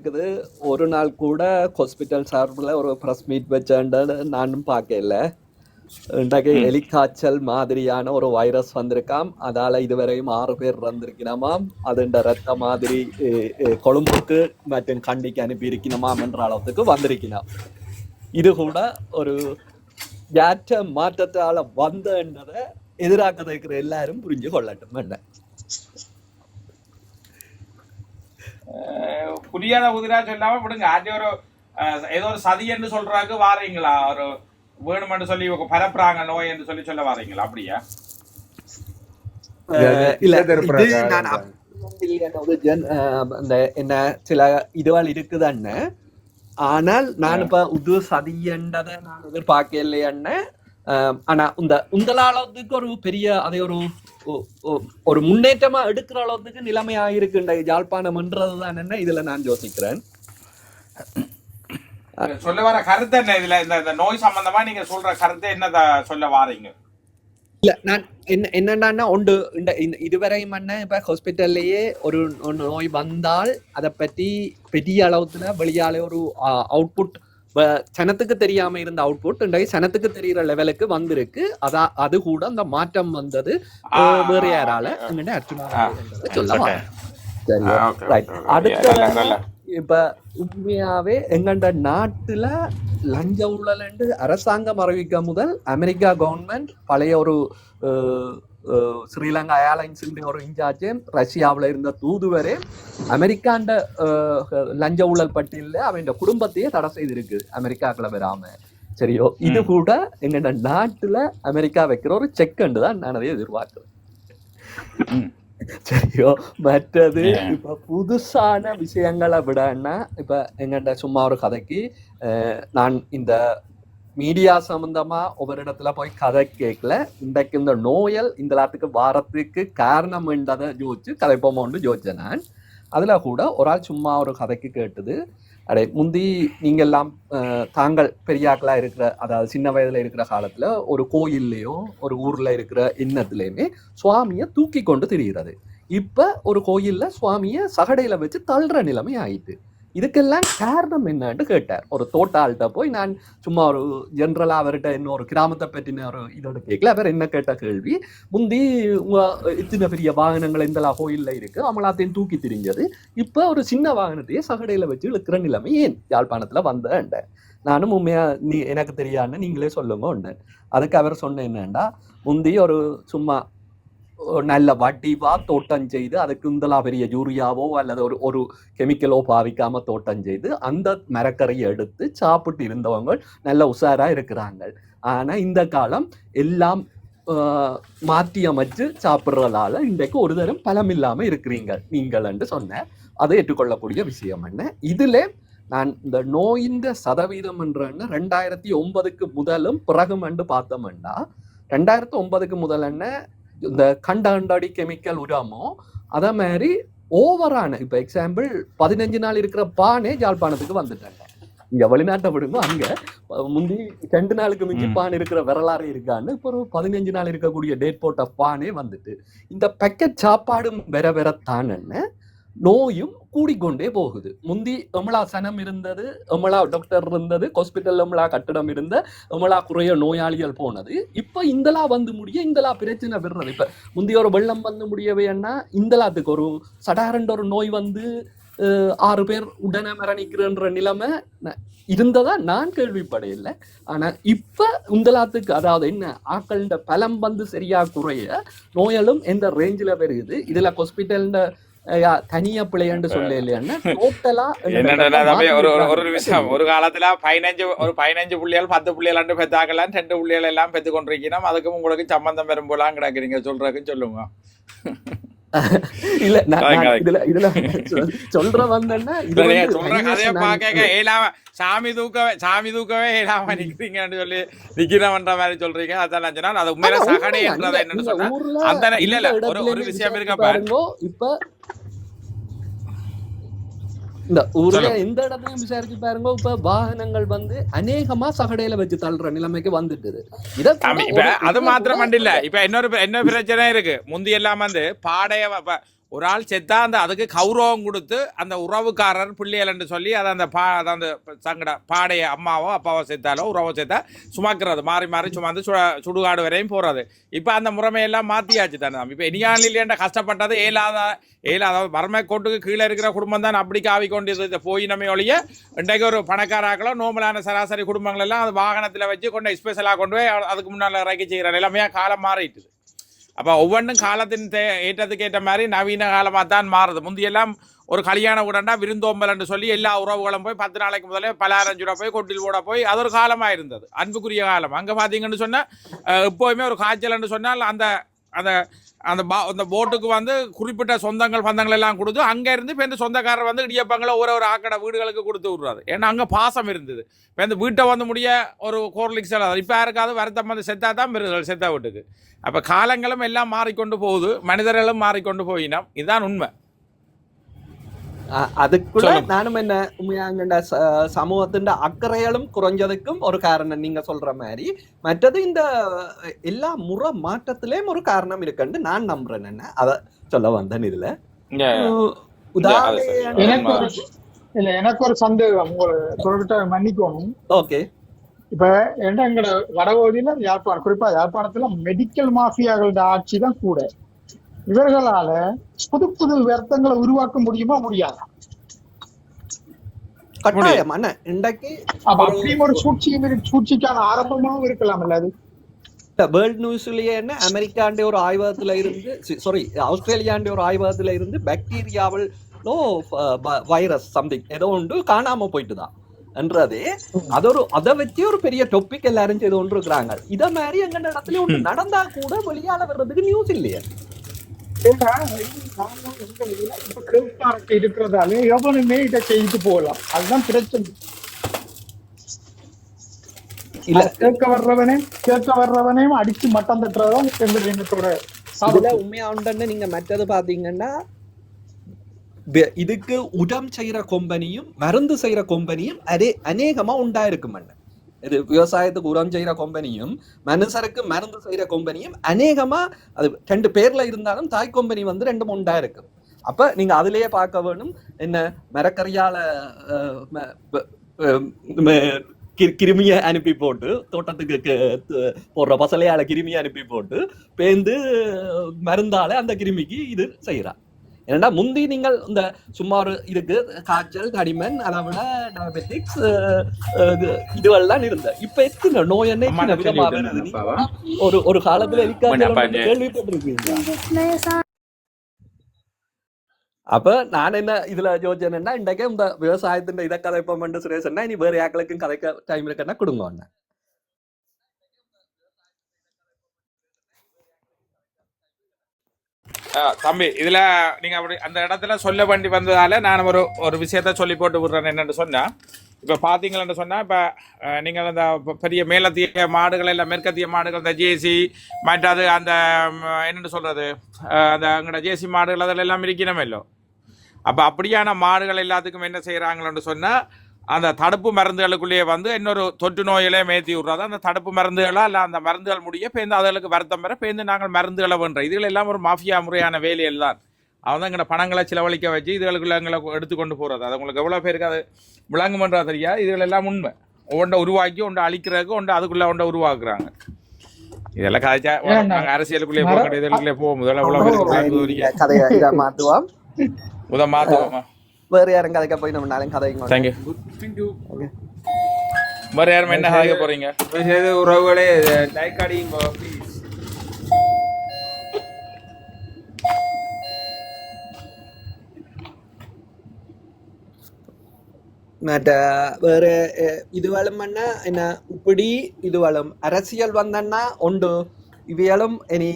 இருக்குது. ஒரு நாள் கூட ஹாஸ்பிட்டல் சார்பில் ஒரு ப்ரெஸ் மீட் வச்சேன்றது நானும் பார்க்கல. இன்றைக்கு எலிக்காய்ச்சல் மாதிரியான ஒரு வைரஸ் வந்திருக்காம். அதால இதுவரையும் ஆறு பேர் இறந்திருக்கணுமாம் அதுண்ட ரத்த மாதிரி கொழும்புக்கு மற்றும் கண்டிக்கு அனுப்பி இருக்கணுமாம் என்ற அளவுக்கு வந்திருக்கணும் இது கூட ஒரு ஏற்ற மாற்றத்தால வந்தன்றதை எதிராக்க இருக்கிற எல்லாரும் புரிஞ்சு கொள்ளட்டும் என்ன புரியாத புதிரா சொல்லாம விடுங்க. ஆச்சு ஒரு ஏதோ ஒரு சதி என்று சொல்றாங்க வாரீங்களா? ஒரு வேணுமென்று சொல்லி பரப்புறாங்க நோய் என்று சொல்லி சொல்ல வாரீங்களா? அப்படியா? இல்ல என்ன சில இதுவால் இருக்குதான்னு ஆனால் நான் இப்ப உது சதியன்றதை நான் எதிர்பார்க்க இல்லையான்னு ஆனா இந்த அளவுக்கு ஒரு பெரிய அதை ஒரு ஒரு முன்னேற்றமா எடுக்கிற அளவுக்கு நிலைமையா இருக்குண்ட யாழ்ப்பாணம்ன்றதுதான் என்ன? இதுல நான் யோசிக்கிறேன். சொல்ல வர கருத்து என்ன இதுல? இந்த நோய் சம்பந்தமா நீங்க சொல்ற கருத்து என்ன சொல்ல வாரீங்க? இல்ல நான் என்ன என்னன்னா உண்டு. இந்த இதுவரையும் என்ன இப்ப ஹாஸ்பிட்டல்லையே ஒரு ஒரு நோய் வந்தால் அதை பற்றி பெரிய அளவுல வெளியால ஒரு அவுட்புட் சனத்துக்கு தெரியாம இருந்த அவுட்புட் இன்றைக்கு சனத்துக்கு தெரிகிற லெவலுக்கு வந்திருக்கு. அதா அது கூட அந்த மாற்றம் வந்தது. வேற யாரால? எங்கிட்ட அர்ச்சனா என்றதை சொல்ல வரேன். சரியா ஆ, okay, ரைட் okay, okay. அடுத்த. இப்ப உண்மையாவே எங்கண்ட நாட்டுல லஞ்ச ஊழல் அரசாங்கம் அறிவிக்க முதல் அமெரிக்கா கவர்மெண்ட் பழைய ஒரு ஸ்ரீலங்கா ஏர்லைன்ஸ் ஒரு இன்சார்ஜ் ரஷ்யாவுல இருந்த தூதுவரே அமெரிக்காண்ட லஞ்ச ஊழல் பட்டியல அவன் குடும்பத்தையே தடை செய்திருக்கு அமெரிக்காக்குள்ள வராம சரியோ இது கூட எங்கண்ட நாட்டுல அமெரிக்கா வைக்கிற ஒரு செக் தான் நான் அதை எதிர்பார்க்கிறேன் சரியோ மற்றது இப்ப புதுசான விஷயங்களை விடன்னா இப்ப எங்கிட்ட சும்மா ஒரு கதைக்கு நான் இந்த மீடியா சம்பந்தமா ஒவ்வொரு இடத்துல போய் கதை கேட்கல. இன்றைக்கு இந்த நோயல் இந்த எல்லாத்துக்கு வாரத்துக்கு காரணம் என்றதை யோசிச்சு கதைப்போமோன்னு யோசிச்சேன் நான். அதுல கூட ஒரு ஆள் சும்மா ஒரு கதைக்கு கேட்டது. அடே முந்தி நீங்க எல்லாம் தாங்கள் பெரியாக்களா இருக்கிற அதாவது சின்ன வயதுல இருக்கிற காலத்துல ஒரு கோயில்லையோ ஒரு ஊர்ல இருக்கிற இன்னத்துலயுமே சுவாமியை தூக்கி கொண்டு திரிகிறது இப்ப ஒரு கோயில்ல சுவாமியை சகடையில வச்சு தள்ளுற நிலைமை ஆயிட்டு. இதுக்கெல்லாம் காரணம் என்னன்னு கேட்டார். ஒரு தோட்டாள்கிட்ட போய் நான் சும்மா ஒரு ஜென்ரலா அவர்கிட்ட இன்னொரு கிராமத்தை பற்றின ஒரு இதோட கேட்கல. அவர் என்ன கேட்ட கேள்வி முந்தி உங்க இத்தனை பெரிய வாகனங்கள் இந்த கோயில்ல இருக்கு அவங்களாத்தையும் தூக்கி திரிஞ்சது. இப்ப ஒரு சின்ன வாகனத்தையே சகடையில வச்சு இழுக்கிற நிலைமை ஏன்? யாழ்ப்பாணத்துல வந்தேன் நானும் உண்மையா நீ எனக்கு தெரியாதுன்னு நீங்களே சொல்லுங்க ஒன்று அதுக்கு அவர் சொன்ன என்னண்டா முந்தி ஒரு சும்மா நல்ல வடிவா தோட்டம் செய்து அதுக்கு இந்தலா பெரிய யூரியாவோ அல்லது ஒரு ஒரு கெமிக்கலோ பாவிக்காம தோட்டம் செய்து அந்த மரக்கறியை எடுத்து சாப்பிட்டு இருந்தவங்க நல்ல உஷாரா இருக்கிறாங்க. ஆனா இந்த காலம் எல்லாம் மாற்றி அமைச்சு சாப்பிட்றதால இன்றைக்கு ஒரு தரம் பலம் இல்லாமல் இருக்கிறீங்க. நீங்கள் என்று சொன்ன அதை ஏற்றுக்கொள்ளக்கூடிய விஷயம் என்ன? இதுல நான் இந்த நோயின் சதவீதம் என்ற ரெண்டாயிரத்தி ஒன்பதுக்கு முதலும் பிறகும் என்று பார்த்தோம்னா ரெண்டாயிரத்தி ஒன்பதுக்கு முதல் என்ன? இந்த கண்டாண்டாடி கெமிக்கல் உரமோ அதே மாதிரி ஓவரான இப்போ எக்ஸாம்பிள் பதினஞ்சு நாள் இருக்கிற பானே ஜாழ்ப்பாணத்துக்கு வந்துட்டாங்க இங்க வெளிநாட்டை விடுங்க அங்க முந்தி ரெண்டு நாளுக்கு மிஞ்சி. பான் இருக்கிற வரலாறு இருக்கான்னு இப்போ ஒரு பதினஞ்சு நாள் இருக்கக்கூடிய டேட் போட்ட பானே வந்துட்டு இந்த பேக்கெட் சாப்பாடும் வேற வேற தானன்னு நோயும் கூடிக்கொண்டே போகுது. முந்தி எமலா சனம் இருந்தது எமலா டாக்டர் இருந்தது ஹாஸ்பிட்டல் எமலா கட்டிடம் இருந்த எமலா குறைய நோயாளிகள் போனது. இப்போ இந்தலா வந்து முடிய இந்தலா பிரச்சனை விடுறது. இப்போ முந்தி ஒரு வெள்ளம் வந்து முடியவேன்னா இந்தலாத்துக்கு ஒரு சடாரண்ட ஒரு நோய் வந்து ஆறு பேர் உடனே மரணிக்கிறன்ற நிலைமை இருந்ததா நான் கேள்விப்படையில ஆனா இப்ப உந்தலாத்துக்கு அதாவது என்ன ஆக்கள்கிட்ட பலம் வந்து சரியா குறைய நோயலும் எந்த ரேஞ்சில் வருகுது. இதுல ஹாஸ்பிட்டல் தனியா பிள்ளைன்னு சொல்ல இல்லையான்னா டோட்டலா ஒரு ஒரு- விஷயம். ஒரு காலத்துல பதினஞ்சு ஒரு பதினஞ்சு புள்ளிகள் பத்து ரெண்டு பெத்தாக்கலாம் ரெண்டு புள்ளிகள் எல்லாம் பெத்து கொண்டிருக்கணும் அதுக்கும் உங்களுக்கு சம்பந்தம் வரும் போலாம் கிடக்குறீங்க. சொல்றதுக்கு சொல்லுங்க. இல்ல. இதுல இதுல சொல்- சொல்ற வந்தேன்னா சாமி தூக்கவே சாமி தூக்கவே ஏலாம நிக்கிறீங்கன்னு சொல்லி நிக்கிறவன்ற மாதிரி சொல்றீங்க அதான் நான் அது உண்மையில சகடை என்னன்னு சொன்னா அந்த இல்ல இல்ல ஒரு விஷயம் இருக்கப்ப பாருங்கோ, இப்ப இந்த ஊர்ல எந்த இடத்துலயும் விசாரிச்சு பாருங்க. இப்ப வாகனங்கள் வந்து அநேகமா சகடையில வச்சு தள்ளுற நிலைமைக்கு வந்துட்டுது. அது மாத்திரம் இல்ல. இப்ப இன்னொரு இன்னொரு பிரச்சனை இருக்கு. முந்தி எல்லாம் வந்து பாடைய ஒரு ஆள் செத்தா அந்த அதுக்கு கௌரவம் கொடுத்து அந்த உறவுக்காரர் பிள்ளைகள்னு சொல்லி அதை அந்த பா அதை அந்த சங்கட பாடைய அம்மாவோ அப்பாவோ செத்தாலோ உறவோ செத்தா சுமக்கிறது. மாறி மாறி சுமந்து சு சுடுகாடு வரையும் போகிறது இப்போ அந்த முறைமையெல்லாம் மாற்றியாச்சு தானே இப்போ இனியானிலேண்ட கஷ்டப்பட்டது ஏலாத ஏலாத வறுமை கோட்டுக்கு கீழே இருக்கிற குடும்பம் தான் அப்படி காவி கொண்டு போய் நம்ம ஒழிய இன்றைக்கு ஒரு பணக்காராக்களோ நோமலான சராசரி குடும்பங்கள் எல்லாம் அது வாகனத்தில் வச்சு கொண்டு ஸ்பெஷலாக கொண்டு போய் அதுக்கு முன்னால் இறக்கி செய்கிற நிலைமையாக காலம் மாறிட்டுது. அப்போ ஒவ்வொன்றும் காலத்தின் தே ஏற்றத்துக்கு ஏற்ற மாதிரி நவீன காலமாக தான் மாறுது. முந்தியெல்லாம் ஒரு கல்யாண உடண்டா விருந்தோம்பல்னு சொல்லி எல்லா உறவுகளும் போய் பத்து நாளைக்கு முதலே பலாரஞ்சு ரூபா போய் கொட்டில் கூட போய் அது ஒரு காலமாக இருந்தது அன்புக்குரிய காலம். அங்கே பார்த்தீங்கன்னு சொன்னால் எப்போவுமே ஒரு காய்ச்சல்னு சொன்னால் அந்த அந்த அந்த பா அந்த போட்டுக்கு வந்து குறிப்பிட்ட சொந்தங்கள் பந்தங்கள் எல்லாம் கொடுத்து அங்கே இருந்து இப்போ இந்த சொந்தக்காரர் வந்து இடியப்பங்களை ஒரு ஒரு ஆக்கடை வீடுகளுக்கு கொடுத்து விடுறாரு. ஏன்னா அங்கே பாசம் இருந்தது. இப்போ இந்த வீட்டை வந்து முடிய ஒரு கோர்லிக்ஸ் இப்போ யாருக்காவது வருத்தம் வந்து செத்தா தான் பெறுதல் செத்தா வீட்டுக்கு. அப்போ காலங்களும் எல்லாம் மாறிக்கொண்டு போகுது. மனிதர்களும் மாறிக்கொண்டு போயினோம். இதுதான் உண்மை. அதுக்குள்ள. நானும் என்ன உண்மையாங்கண்ட சமூகத்தின் அக்கறைகளும் குறைஞ்சதுக்கும் ஒரு காரணம் நீங்க சொல்ற மாதிரி மற்றது இந்த எல்லா முறை மாற்றத்திலேயும் ஒரு காரணம் இருக்குன்னு நான் நம்புறேன் என்ன அத சொல்ல வந்தேன் இதுல இல்ல எனக்கு ஒரு சந்தேகம் உங்களை சொல்லிட்ட மன்னிக்கணும் ஓகே இப்ப என்ன எங்கட வடபகுதியில யாழ்ப்பாணம் குறிப்பா யாழ்ப்பாணத்துல மெடிக்கல் மாஃபியாக்களோட ஆட்சி தான் கூட இவர்களால புது புது வருத்தங்களை உருவாக்க முடியுமா முடியாதா? கட்டாயம் அப்படியும் ஒரு சூழ்ச்சியும் சூழ்ச்சிக்கான ஆரம்பமாவும் இருக்கலாம் இல்ல அது வேர்ல்ட் நியூஸ்லயே என்ன அமெரிக்காண்ட ஒரு ஆய்வகத்துல இருந்து சாரி ஆஸ்திரேலியாண்ட ஒரு ஆய்வகத்துல இருந்து பாக்டீரியாவிலோ வைரஸ் சம்திங் ஏதோ ஒன்று காணாம போயிட்டுதான் என்றதே. அது ஒரு அதை வச்சு ஒரு பெரிய டொபிக் எல்லாரும் செய்து கொண்டு இருக்கிறாங்க இத மாதிரி எங்க இடத்துல ஒன்று நடந்தா கூட வெளியால வர்றதுக்கு நியூஸ் இல்லையே. ஏன்னா, இருக்கிறதால எவனுமே இதை செய்து போகலாம் அதுதான் பிரச்சனை இல்ல கேட்க வர்றவனே கேட்க வர்றவனையும் அடிச்சு மட்டம் தட்டுறதுதான் எங்க எண்ணத்தோட இதுல சாபம். உண்மையா உண்டுன்னு நீங்க மற்றது பாத்தீங்கன்னா இதுக்கு உரம் செய்யற கொம்பனியும் மருந்து செய்யற கொம்பனியும் அதே அநேகமா உண்டாயிருக்கும் அண்ணன். இது விவசாயத்துக்கு உரம் செய்யற கொம்பனியும் மனுஷருக்கு மருந்து செய்யற கொம்பனியும் அநேகமா அது ரெண்டு பேர்ல இருந்தாலும் தாய் கொம்பனி வந்து ரெண்டு மூண்டா இருக்கு. அப்ப நீங்க அதுலயே பார்க்க வேணும் என்ன மரக்கறியால் ம- கிருமியை அனுப்பி போட்டு தோட்டத்துக்கு போடுற பசலையால கிருமியை அனுப்பி போட்டு பேந்து மருந்தால அந்த கிருமிக்கு இது செய்யறா. ஏன்னா முந்தி நீங்கள் இந்த சும்மா ஒரு இதுக்கு காய்ச்சல் தடிமன் அதை விட டயபெட்டிக்ஸ் இதுவெல்லாம் இருந்த இப்ப எத்தனை நோய் என்ன விதமா? ஒரு ஒரு காலத்துல இருக்காது கேள்விப்பட்டிருக்கீங்க அப்ப நான் என்ன இதுல யோசனைன்னா இன்றைக்கு இந்த விவசாயத்தின் இதை கதைப்போம் சுரேஷன்னா இனி வேற யாக்களுக்கும் கதைக்க டைம் இருக்குன்னா கொடுங்க ஒண்ணு தம்பி இதுல நீங்க அப்படி அந்த இடத்துல சொல்ல வேண்டி வந்ததால நான் ஒரு ஒரு விஷயத்த சொல்லி போட்டு விடுறேன் என்னென்னு சொன்னா. இப்போ பாத்தீங்கன்னு சொன்னால் இப்போ நீங்கள் அந்த பெரிய மேலத்திய மாடுகள் எல்லாம் மேற்கத்திய மாடுகள் இந்த ஜேசி மற்றது அந்த என்னென்னு சொல்கிறது அந்த அங்கட ஜேசி மாடுகள் அதில் எல்லாம் இல்லை அப்போ அப்படியான மாடுகள் எல்லாத்துக்கும் என்ன செய்கிறாங்களோன்னு சொன்னால் அந்த தடுப்பு மருந்துகளுக்குள்ளேயே வந்து இன்னொரு தொற்று நோயிலே மேத்தி விட்றாது அந்த தடுப்பு மருந்துகளா இல்லை அந்த மருந்துகள் முடிய பேருந்து அதுகளுக்கு வருத்தம் பெற பேருந்து நாங்கள் மருந்துகளை பண்ணுறோம் இதுகள் எல்லாம் ஒரு மாஃபியா முறையான வேலைகள் தான் அவன் தான் எங்களை பணங்களை செலவழிக்க வச்சு இதுகளுக்குள்ள எங்களை எடுத்துக்கொண்டு போகிறது அது உங்களுக்கு எவ்வளோ பேருக்கு அது விளங்குமன்றா தெரியா? இதுகள் எல்லாம் உண்மை. ஒன்றை உருவாக்கி ஒன்றை அழிக்கிறதுக்கு ஒன்றை அதுக்குள்ளே ஒன்றை உருவாக்குறாங்க. இதெல்லாம் கதைச்சா நாங்கள் அரசியலுக்குள்ளே போக இதுகளுக்குள்ளே போகும் முதல்ல எவ்வளோ பேருக்கு கதையை இதை மாத்துவோம். முத மாற்றுவோமா வேற யாரும் கதைக்க போய் நம்ம நாளைக்கு கதைங்க தேங்க்யூ வேறு யாரும் என்ன கதைக்க போகிறீங்க செய்து உறவுகளே லைக் ப்ளீஸ் மற்ற வேற அஹ், இதுவளும் என்ன இப்படி இதுவளும் அரசியல் வந்தன்னா உண்டு. இவைகளும் இனி